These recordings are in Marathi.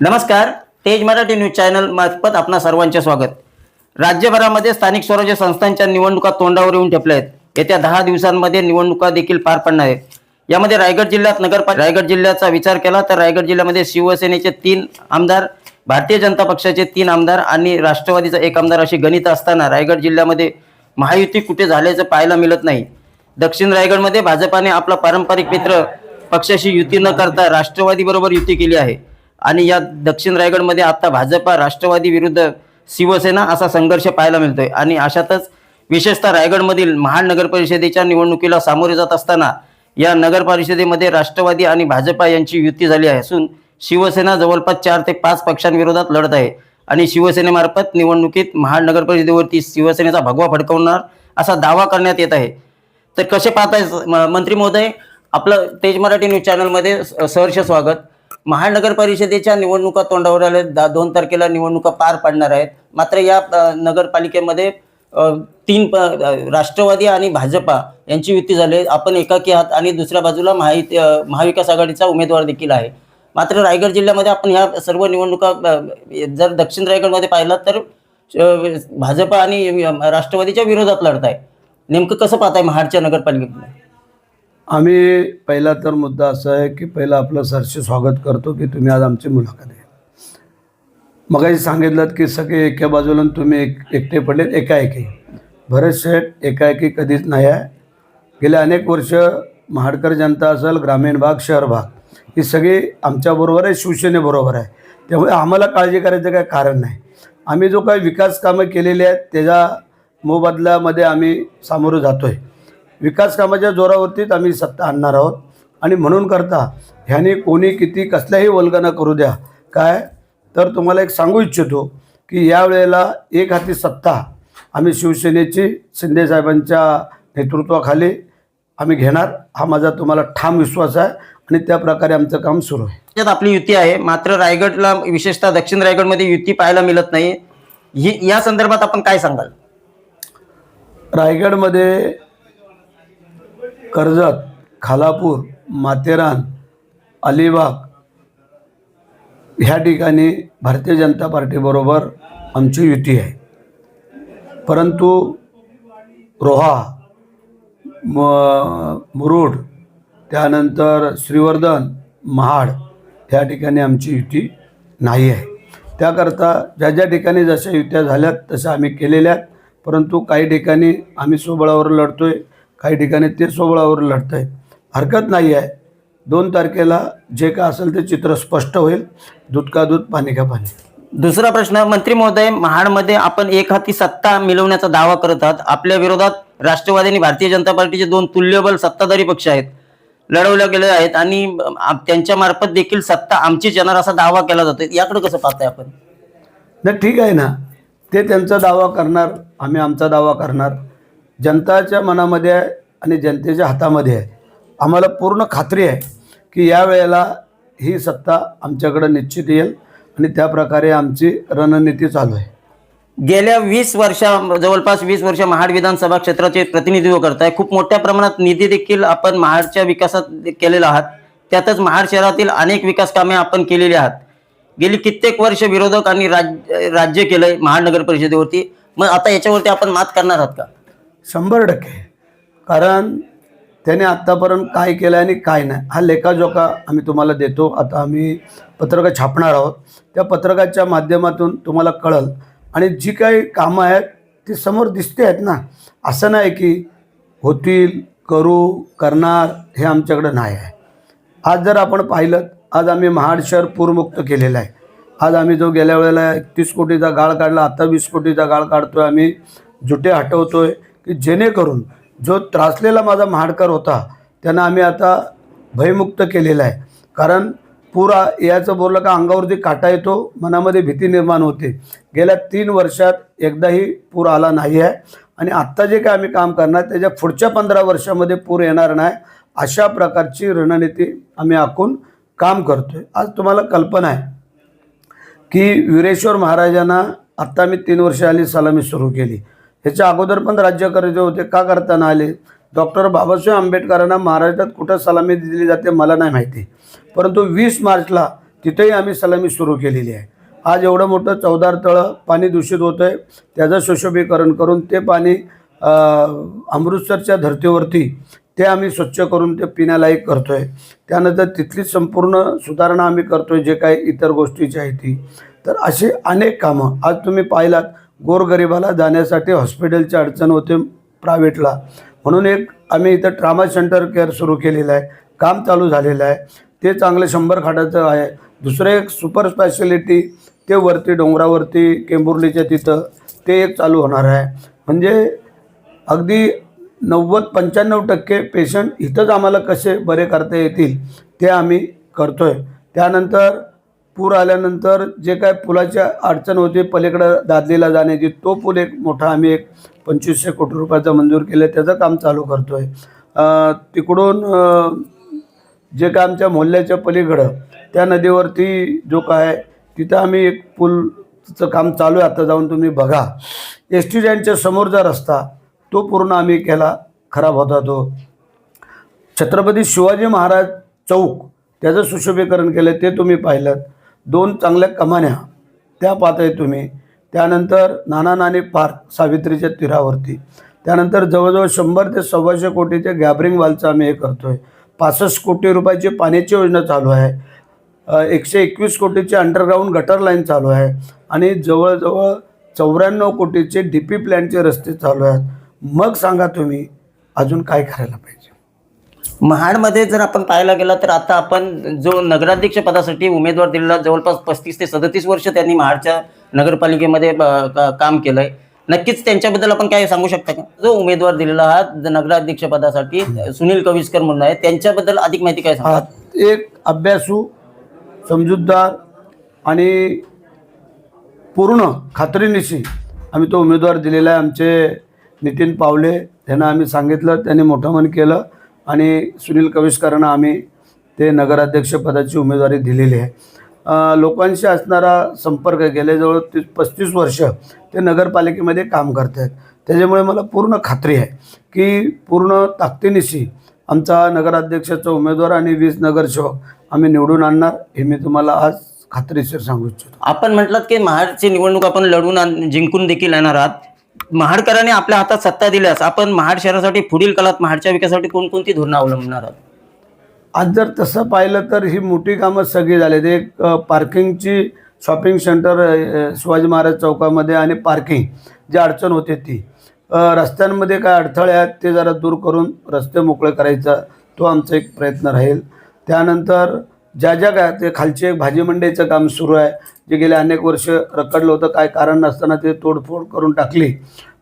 नमस्कार तेज मराठी न्यूज चॅनल मार्फत आपणा सर्वांचे स्वागत. राज्यभरामध्ये स्थानिक स्वराज्य संस्थांच्या निवडणुका तोंडावर येऊन ठेपल्या आहेत. येत्या दहा दिवसांमध्ये निवडणुका देखील पार पडणार आहेत. यामध्ये रायगड जिल्ह्यात नगरपालिका रायगड जिल्ह्याचा विचार केला तर रायगड जिल्ह्यामध्ये शिवसेनेचे तीन आमदार भारतीय जनता पक्षाचे तीन आमदार आणि राष्ट्रवादीचा एक आमदार अशी गणित असताना रायगड जिल्ह्यामध्ये महायुती कुठे झाल्याचं पाहायला मिळत नाही. दक्षिण रायगडमध्ये भाजपाने आपला पारंपरिक मित्र पक्षाशी युती न करता राष्ट्रवादीबरोबर युती केली आहे. आणि या दक्षिण रायगडमध्ये आता भाजपा राष्ट्रवादी विरुद्ध शिवसेना असा संघर्ष पाहायला मिळतोय. आणि अशातच विशेषतः रायगडमधील महाड नगर परिषदेच्या निवडणुकीला सामोरे जात असताना या नगर परिषदेमध्ये राष्ट्रवादी आणि भाजपा यांची युती झाली आहे. असून शिवसेना जवळपास चार ते पाच पक्षांविरोधात लढत आहे. आणि शिवसेनेमार्फत निवडणुकीत महाड नगर परिषदेवरती शिवसेनेचा भगवा फडकवणार असा दावा करण्यात येत आहे. तर कसे पाहताय म- मंत्री महोदय? आपलं तेज मराठी न्यूज चॅनलमध्ये स- सहर्ष स्वागत. महानगर परिषदेच्या निवडणुका तोंडावर आल्या. दा दोन तारखेला निवडणुका पार पाडणार आहेत. मात्र या नगरपालिकेमध्ये तीन प राष्ट्रवादी आणि भाजपा यांची युती झाली. आहे. आपण एकाकी आहात आणि दुसऱ्या बाजूला महायुती महाविकास आघाडीचा उमेदवार देखील आहे. मात्र रायगड जिल्ह्यामध्ये आपण ह्या सर्व निवडणुका जर दक्षिण रायगडमध्ये पाहिलात तर भाजपा आणि राष्ट्रवादीच्या विरोधात लढत आहे नेमकं कसं पाहताय महाडच्या नगरपालिकेमध्ये? आम्ही पहिला तर मुद्दा असा आहे की पहिला आपलं सरशी स्वागत करतो की तुम्ही आज आमची मुलाखत आहे मगाशी सांगितलं की सगळे एका बाजूला तुम्ही एक एकटे पडलेत एकाएकी. भरत शेठ एकाएकी कधीच नाही आहे. गेले अनेक वर्ष महाडकर जनता असेल ग्रामीण भाग शहर भाग ही सगळी आमच्याबरोबर आहे शिवसेनेबरोबर आहे. त्यामुळे आम्हाला काळजी करायचं काही कारण नाही. आम्ही जो काही विकास कामं केलेली आहेत त्याच्या मोबदल्यामध्ये आम्ही सामोरं जातो आहे विकास कामाच्या जोरावरतीच आम्ही सत्ता आणणार आहोत. आणि म्हणून करता ह्याने कोणी किती कसल्याही वल्गना करू द्या. काय? तर तुम्हाला एक सांगू इच्छितो की यावेळेला एक हाती सत्ता. आम्ही शिवसेनेची शिंदेसाहेबांच्या नेतृत्वाखाली आम्ही घेणार. हा माझा तुम्हाला ठाम विश्वास आहे आणि त्या प्रकारे आमचं काम सुरू आहे. त्यात आपली युती आहे. मात्र रायगडला विशेषतः दक्षिण रायगडमध्ये युती पाहायला मिळत नाही. ही या संदर्भात आपण काय सांगाल? रायगडमध्ये कर्जत खालापूर माथेरान अलिबाग ह्या ठिकाणी भारतीय जनता पार्टीबरोबर आमची युती आहे. परंतु रोहा म मुरुड त्यानंतर श्रीवर्धन महाड ह्या ठिकाणी आमची युती नाही आहे. त्याकरता ज्या ज्या ठिकाणी जशा युत्या झाल्यात तशा आम्ही केलेल्या आहेत. परंतु काही ठिकाणी आम्ही स्वबळावर लढतो आहे काही ठिकाणी ते स्वबळावर लढत आहेत हरकत नाही आहे. दोन तारखेला जे काय असेल ते चित्र स्पष्ट होईल. दूध का दूध पाणी का पाणी. दुसरा प्रश्न मंत्री महोदय महाडमध्ये आपण एक हाती सत्ता मिळवण्याचा दावा करत आहात. आपल्या विरोधात राष्ट्रवादी आणि भारतीय जनता पार्टीचे दोन तुल्यबल सत्ताधारी पक्ष आहेत. लढवल्या गेले आहेत आणि त्यांच्या मार्फत देखील सत्ता आमचीच येणार असा दावा केला जातो याकडे कसं पाहताय आपण? नाही ठीक आहे ना. ते त्यांचा दावा करणार आम्ही आमचा दावा करणार. जनताच्या मनामध्ये आहे आणि जनतेच्या हातामध्ये आहे. आम्हाला पूर्ण खात्री आहे की या वेळेला ही सत्ता आमच्याकडं निश्चित येईल आणि त्या प्रकारे आमची रणनीती चालू आहे. गेल्या वीस वर्षा जवळपास वीस वर्ष महाड विधानसभा क्षेत्राचे प्रतिनिधित्व करताय. खूप मोठ्या प्रमाणात निधी देखील आपण महाडच्या विकासात केलेला आहात. त्यातच महाड शहरातील अनेक विकास कामे आपण केलेली आहात. गेली कित्येक वर्ष विरोधक आणि राज राज्य केलंय महानगर परिषदेवरती. मग आता याच्यावरती आपण मात करणार आहात का? शंभर टक्के. कारण त्याने आत्तापर्यंत काय केलं आणि काय नाही. हा लेखाजोखा आम्ही तुम्हाला देतो आता आम्ही पत्रकं छापणार आहोत त्या पत्रकाच्या माध्यमातून तुम्हाला कळल. आणि जी काही कामं आहेत ती समोर दिसते आहेत ना. असं नाही की होतील करू करणार हे आमच्याकडं नाही आहे. आज जर आपण पाहिलं आज आम्ही महाड शहर पूरमुक्त केलेलं आहे. आज आम्ही जो गेल्या वेळेला एकतीस कोटीचा गाळ काढला आता वीस कोटीचा गाळ काढतो आहे आम्ही जुटे आहे की जेणेकरून जो त्रासलेला माझा महाडकर होता त्यांना आम्ही आता भयमुक्त केलेला आहे. कारण पूर याचं बोललं का अंगावरती काटा येतो मनामध्ये भीती निर्माण होते. गेल्या तीन वर्षात एकदाही पूर आला नाही आहे. आणि आत्ता जे काय आम्ही काम करणार त्याच्या पुढच्या पंधरा वर्षामध्ये पूर येणार नाही अशा प्रकारची रणनीती आम्ही आखून काम करतोय. आज तुम्हाला कल्पना आहे की वीरेश्वर महाराजांना आत्ता मी तीन वर्ष आली सलामी सुरू केली. ह्याच्या अगोदर पण राज्य करायचे होते. का करताना आले? डॉक्टर बाबासाहेब आंबेडकरांना महाराष्ट्रात कुठं सलामी दिली जाते मला नाही माहिती. परंतु वीस मार्चला तिथेही आम्ही सलामी सुरू केलेली आहे. आज एवढं मोठं चौदार तळं पाणी दूषित होतं आहे त्याचं सुशोभीकरण करून ते पाणी अमृतसरच्या धर्तीवरती ते आम्ही स्वच्छ करून ते पिण्यालायक करतो आहे त्यानंतर तिथली संपूर्ण सुधारणा आम्ही करतो आहे जे काही इतर गोष्टीची आहे ती. तर अशी अनेक कामं आज तुम्ही पाहिलात. गोरगरिबाला जाण्यासाठी हॉस्पिटलची अडचण होते प्रायव्हेटला. म्हणून एक आम्ही इथं ट्रामा सेंटर केअर सुरू केलेलं आहे. काम चालू झालेलं आहे. ते चांगलं शंभर खाटाचं आहे. दुसरं एक सुपर स्पॅशलिटी ते वरती डोंगरावरती केंबुर्लीच्या तिथं ते एक चालू होणार आहे. म्हणजे अगदी नव्वद पंच्याण्णव टक्के पेशंट इथंच आम्हाला कसे बरे करता येतील ते आम्ही करतो आहे त्यानंतर पूर आल्यानंतर जे काय पुलाच्या अडचण होती पलीकडं दादलीला जाण्याची तो पूल एक मोठा आम्ही एक पंचवीसशे कोटी रुपयाचा मंजूर केलं त्याचं काम चालू करतो आहे तिकडून जे काय आमच्या मोहल्ल्याच्या पलीकडं त्या नदीवरती जो काय तिथं आम्ही एक पूलचं काम चालू आहे आता जाऊन तुम्ही बघा. एस टी स्टँडच्या समोरचा रस्ता तो पूर्ण आम्ही केला खराब होता तो. छत्रपती शिवाजी महाराज चौक त्याचं सुशोभीकरण केलं ते तुम्ही पाहिलं दोन चांगल्या कमान्या त्या पाहताय तुम्ही. त्यानंतर नाना नानी पार्क सावित्रीच्या तीरावरती. त्यानंतर जवळजवळ शंभर ते सव्वाशे कोटीचे गॅबरिंग वालचं आम्ही हे करतो आहे पासष्ट कोटी रुपयाची पाण्याची योजना चालू आहे. एकशे एकवीस कोटीची अंडरग्राऊंड गटर लाईन चालू आहे. आणि जवळजवळ चौऱ्याण्णव कोटीचे डी पी प्लॅनचे रस्ते चालू आहेत. मग सांगा तुम्ही अजून काय करायला पाहिजे? महाडमध्ये जर आपण पाहायला गेलं तर आता आपण जो नगराध्यक्ष पदासाठी उमेदवार दिलेला जवळपास पस्तीस ते सदतीस वर्ष त्यांनी महाडच्या नगरपालिकेमध्ये अ, का- काम केलंय. नक्कीच त्यांच्याबद्दल आपण काय सांगू शकता का? जो उमेदवार दिलेला हा नगराध्यक्ष पदासाठी सुनील कविस्कर म्हणून आहे. त्यांच्याबद्दल अधिक माहिती काय सांगा एक अभ्यासू समजूतदार आणि पूर्ण खात्रीनिशी आम्ही तो उमेदवार दिलेला आहे. आमचे नितीन पावले त्यांना आम्ही सांगितलं त्यांनी मोठं मन केलं. आणि सुनील कविष्करांना आम्ही ते नगराध्यक्षपदाची उमेदवारी दिलेली आहे. लोकांशी असणारा संपर्क गेले जवळ तीस पस्तीस वर्ष ते नगरपालिकेमध्ये काम करत आहेत. त्याच्यामुळे मला पूर्ण खात्री आहे की पूर्ण ताकदीनिशी आमचा नगराध्यक्षाचा उमेदवार आणि वीस नगरसेवक आम्ही निवडून आणणार हे मी तुम्हाला आज खात्रीशीर सांगू इच्छितो. आपण म्हटलं की महाडची निवडणूक आपण लढून आण- जिंकून देखील येणार आहात. महाडकरांनी आपल्या हातात सत्ता दिल्यास आपण महाड शहरासाठी पुढील काळात महाडच्या विकासासाठी कोणकोणती धोरणं अवलंबणार आहात? आज जर तसं पाहिलं तर ही मोठी कामं सगळी झाली ते एक पार्किंगची शॉपिंग सेंटर शिवाजी महाराज चौकामध्ये आणि पार्किंग जी अडचण होते ती. रस्त्यांमध्ये काय अडथळे आहेत ते जरा दूर करून रस्ते मोकळे करायचा तो आमचा एक प्रयत्न राहील. त्यानंतर ज्या ज्या काय ते खालचे भाजी मंडईचं काम सुरू आहे जे गेले अनेक वर्ष रखडलं होतं काय कारण नसताना ते तोडफोड करून टाकली.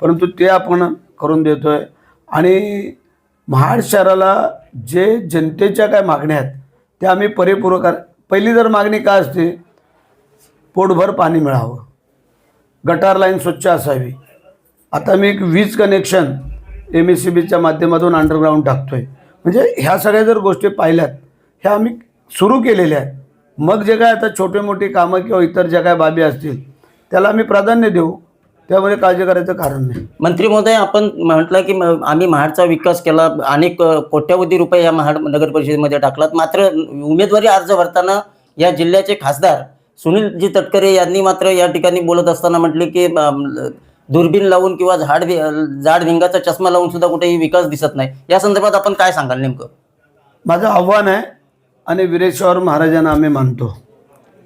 परंतु ते आपण करून देतो आहे आणि महाड शहराला जे जनतेच्या काय मागण्या आहेत त्या आम्ही परिपूर्ण कर पहिली जर मागणी काय असते पोटभर पाणी मिळावं. गटार लाईन स्वच्छ असावी. आता मी एक वीज कनेक्शन एम एस सी बीच्या माध्यमातून अंडरग्राऊंड टाकतो आहे म्हणजे ह्या सगळ्या जर गोष्टी पाहिल्यात ह्या आम्ही सुरू केलेल्या आहेत. मग जे काय आता छोटे मोठी कामं किंवा इतर ज्या काय बाबी असतील त्याला आम्ही प्राधान्य देऊ. त्यामध्ये काळजी करायचं कारण नाही. मंत्री महोदय आपण म्हटलं की आम्ही महाडचा विकास केला अनेक कोट्यवधी रुपये या महाड नगर परिषदेमध्ये टाकलात. मात्र उमेदवारी अर्ज भरताना या जिल्ह्याचे खासदार सुनीलजी तटकरे यांनी मात्र या ठिकाणी बोलत असताना म्हटले की अम, दुर्बीण लावून किंवा झाड झाड भिंगाचा चष्मा लावून सुद्धा कुठेही विकास दिसत नाही. या संदर्भात आपण काय सांगाल नेमकं? माझं आव्हान आहे आणि वीरेश्वर महाराजांना आम्ही मानतो.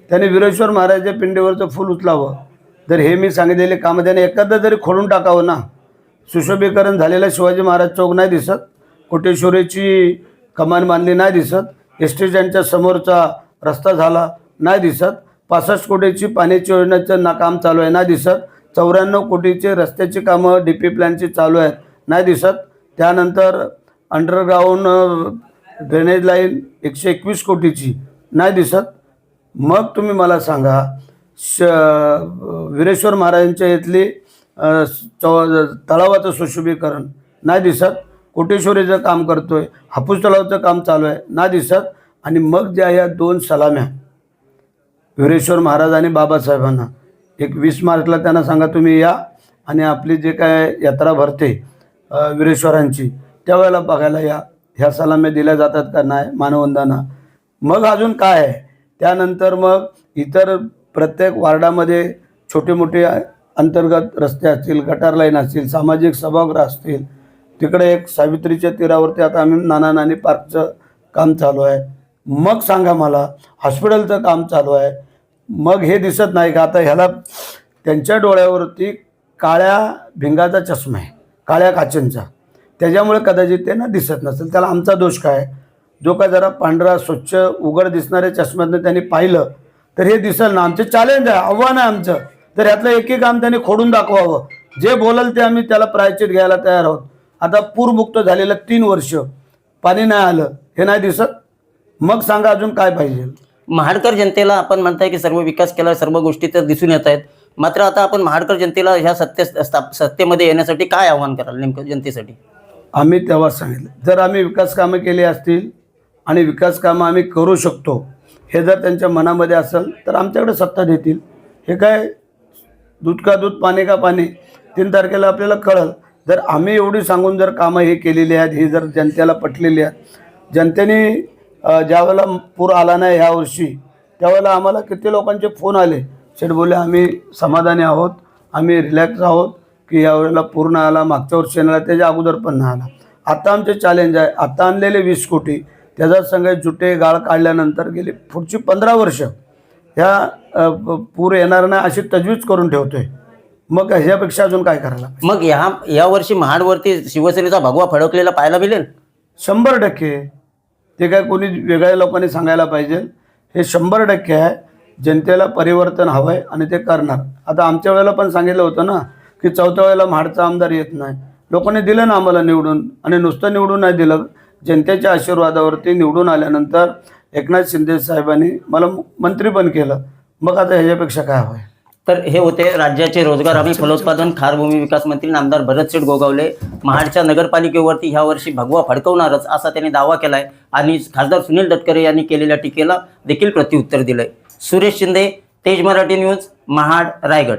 त्याने वीरेश्वर महाराजाच्या पिंडीवरचं फूल उचलावं. तर हे मी सांगितलेले कामं त्याने एखादं जरी खोडून टाकावं ना सुशोभीकरण झालेला शिवाजी महाराज चौक नाही दिसत कोटेश्वरीची कमान बांधली नाही दिसत एस टी स्टँडच्या समोरचा रस्ता झाला नाही दिसत पासष्ट कोटीची पाण्याची योजनेचं ना काम चालू आहे नाही दिसत चौऱ्याण्णव कोटीचे रस्त्याची कामं डी पी प्लॅनची चालू आहेत नाही दिसत. त्यानंतर अंडरग्राऊंड ड्रेनेज लाईन एकशे एकवीस कोटीची नाही दिसत. मग तुम्ही मला सांगा श वीरेश्वर महाराजांच्या इथली चौ तलावाचं सुशोभीकरण नाही दिसत. कोटेश्वरीचं काम करतोय हापूस तलावाचं काम चालू आहे नाही दिसत. आणि मग ज्या या दोन सलाम्या वीरेश्वर महाराज आणि बाबासाहेबांना एक वीस मार्चला त्यांना सांगा तुम्ही या. आणि आपली जे काय यात्रा भरते वीरेश्वरांची त्यावेळेला बघायला या. ह्या सलाम्या दिल्या जातात का नाही? मानवंदना. मग अजून काय आहे? त्यानंतर मग इतर प्रत्येक वार्डामध्ये छोटे मोठे अंतर्गत रस्ते असतील गटार लाईन असतील सामाजिक सभागृह असतील तिकडे एक सावित्रीच्या तीरावरती आता आम्ही नाना नानी पार्कचं काम चालू आहे. मग सांगा मला हॉस्पिटलचं काम चालू आहे. मग हे दिसत नाही का? आता ह्याला त्यांच्या डोळ्यावरती काळ्या भिंगाचा चष्मा आहे काळ्या काचेंचा. त्याच्यामुळे कदाचित ते ना दिसत नसेल. त्याला आमचा दोष काय? जो काय जरा पांढरा स्वच्छ उघड दिसणाऱ्या चष्म्यातनं त्यांनी पाहिलं तर हे दिसेल ना. आमचं चॅलेंज आहे आव्हान आहे आमचं. तर यातलं एक एक काम त्यांनी खोडून दाखवावं. जे बोलाल ते आम्ही त्याला प्रायचित घ्यायला तयार आहोत. आता पूरमुक्त झालेलं तीन वर्ष पाणी नाही आलं हे नाही दिसत? मग सांगा अजून काय पाहिजे? महाडकर जनतेला आपण म्हणताय की सर्व विकास केला सर्व गोष्टी तर दिसून येत आहेत. मात्र आता आपण महाडकर जनतेला ह्या सत्य स्थाप- सत्तेमध्ये येण्यासाठी काय आव्हान कराल नेमकं जनतेसाठी? आम्ही तेव्हा सांगितलं. जर आम्ही विकास कामं केली असतील आणि विकास कामं आम्ही करू शकतो हे जर त्यांच्या मनामध्ये असेल तर आमच्याकडे सत्ता देतील. हे काय? दूध का दूध पाणी का पाणी? तीन तारखेला आपल्याला कळल. जर आम्ही एवढी सांगून जर कामं हे केलेली आहेत ही जर जनतेला पटलेली आहेत जनतेने ज्यावेळेला पूर आला नाही ह्या वर्षी त्यावेळेला आम्हाला किती लोकांचे फोन आले? शेठ बोले आम्ही समाधानी आहोत आम्ही रिलॅक्स आहोत की यावेळेला पूर्ण आला मागच्या वर्षी आला त्याच्या अगोदर पण नाही आला. आता आमचे चॅलेंज आहे. आता आणलेले वीस कोटी त्याचा संघ जुटे गाळ काढल्यानंतर गेली पुढची पंधरा वर्ष ह्या पूर येणार नाही अशी तजवीज करून ठेवतोय. मग ह्याच्यापेक्षा अजून काय करायला मग ह्या या वर्षी महाडवरती शिवसेनेचा भगवा फडकलेला पाहायला मिळेल? शंभर टक्के. ते काय कोणी वेगळ्या लोकांनी सांगायला पाहिजे. हे शंभर टक्के आहे. जनतेला परिवर्तन हवं आहे आणि ते करणार. आता आमच्या वेळेला पण सांगितलं होतं ना की चौथ्या वेळेला म्हाडचा आमदार येत नाही. लोकांनी दिलं ना आम्हाला निवडून आणि नुसतं निवडून नाही दिलं. जनतेच्या आशीर्वादावरती निवडून आल्यानंतर एकनाथ शिंदे साहेबांनी मला मंत्री पण केलं. मग आता ह्याच्यापेक्षा काय हवं आहे तर हे होते राज्याचे रोजगार हमी फलोत्पादन खारभूमी विकास मंत्री नामदार भरतशेठ गोगावले. महाडच्या नगरपालिकेवरती ह्या वर्षी भगवा फडकवणारच असा त्यांनी दावा केलाय. आणि खासदार सुनील तटकरे यांनी केलेल्या टीकेला देखील प्रत्युत्तर दिलंय. सुरेश शिंदे तेज मराठी न्यूज महाड रायगड.